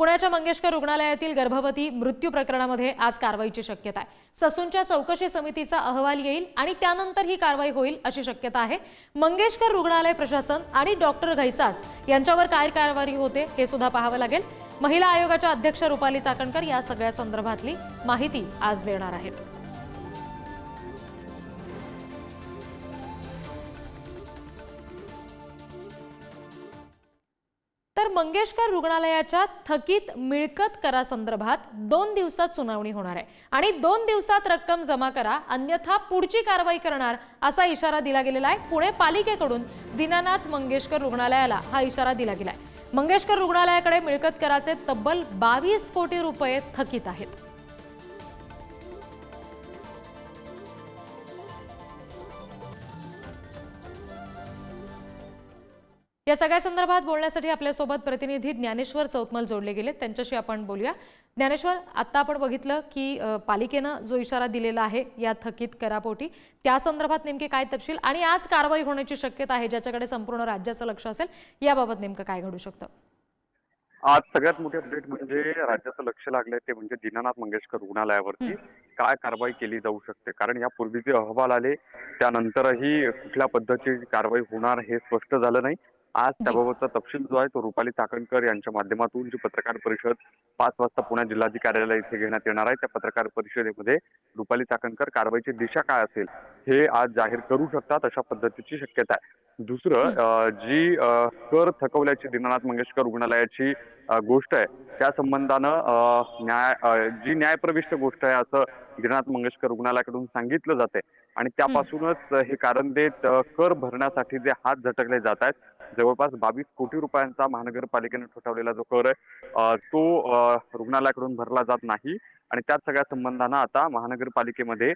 पुण्याच्या मंगेशकर रुग्णालयातील गर्भवती मृत्यू प्रकरणामध्ये आज कारवाईची शक्यता आहे. ससूनच्या चौकशी समितीचा अहवाल येईल आणि त्यानंतर ही कारवाई होईल अशी शक्यता आहे. मंगेशकर रुग्णालय प्रशासन आणि डॉक्टर घैसास यांच्यावर काय कारवाई होते हे सुद्धा पाहावं लागेल. महिला आयोगाच्या अध्यक्ष रुपाली चाकणकर या सगळ्या संदर्भातली माहिती आज देणार आहेत. तर मंगेशकर रुग्णालयाच्या थकीत मिळकत करासंदर्भात दोन दिवसात सुनावणी होणार आहे. आणि दोन दिवसात रक्कम जमा करा अन्यथा पुढची कारवाई करणार असा इशारा दिला गेलेला आहे. पुणे पालिकेकडून दीनानाथ मंगेशकर रुग्णालयाला हा इशारा दिला गेला आहे मंगेशकर रुग्णालयाकडे मिळकत कराचे तब्बल बावीस कोटी रुपये थकीत आहेत. या सगळ्या संदर्भात बोलण्यासाठी आपल्यासोबत प्रतिनिधी ज्ञानेश्वर चौतमल जोडले गेले त्यांच्याशी आपण बोलूया. ज्ञानेश्वर आता आपण बघितलं की पालिकेनं जो इशारा दिलेला आहे या थकीत करापोटी त्या संदर्भात नेमके काय तपशील आणि आज कारवाई होण्याची शक्यता आहे ज्याच्याकडे संपूर्ण राज्याचं लक्ष असेल याबाबत नेमकं काय घडू शकतं? आज सगळ्यात मोठी अपडेट म्हणजे राज्याचं लक्ष लागलंय ते म्हणजे दीनानाथ मंगेशकर रुग्णालयावरती काय कारवाई केली जाऊ शकते. कारण यापूर्वी जे अहवाल आले त्यानंतरही कुठल्या पद्धतीची कारवाई होणार हे स्पष्ट झालं नाही. आज त्याबाबतचा तपशील जो आहे तो रुपाली चाकणकर यांच्या माध्यमातून जी पत्रकार परिषद पाच वाजता पुणे जिल्हाधिकारी कार्यालय इथे घेण्यात येणार आहे. त्या पत्रकार परिषदेमध्ये रुपाली चाकणकर कारवाईची दिशा काय असेल हे आज जाहीर करू शकतात अशा पद्धतीची शक्यता आहे. दुसरं जी कर थकवल्याची दीनानाथ मंगेशकर रुग्णालयाची गोष्ट आहे त्या संबंधानं न्याय जी न्यायप्रविष्ट गोष्ट आहे असं दीनानाथ मंगेशकर रुग्णालयाकडून सांगितलं जाते आणि त्यापासूनच हे कारण देत कर भरण्यासाठी जे हात झटकले जात आहेत जवळपास बावीस कोटी रुपयांचा महानगरपालिकेने ठरवलेला जो कर आहे तो रुग्णालयाकडून भरला जात नाही. आणि त्याच सगळ्या संबंधानं आता महानगरपालिकेमध्ये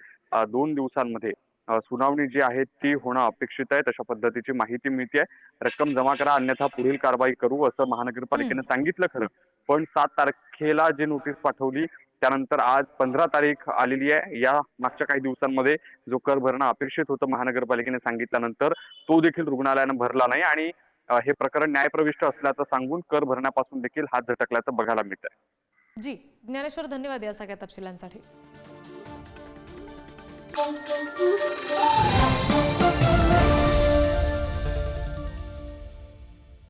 दोन दिवसांमध्ये सुनावणी जी आहे ती होणं अपेक्षित आहे. तशा पद्धतीची माहिती मिळते रक्कम जमा करा अन्यथा पुढील कारवाई करू असं महानगरपालिकेनं सांगितलं खरं. पण सात तारखेला जी नोटीस पाठवली त्यानंतर आज पंधरा तारीख आलेली आहे. या मागच्या काही दिवसांमध्ये जो कर भरणं अपेक्षित होतं महानगरपालिकेने सांगितल्यानंतर तो देखील रुग्णालयानं भरला नाही. आणि हे प्रकरण न्यायप्रविष्ट असल्याचं सांगून कर भरण्यापासून देखील हात झटकल्याचं बघायला मिळतंय. जी ज्ञानेश्वर धन्यवाद या सगळ्या तपशिलांसाठी.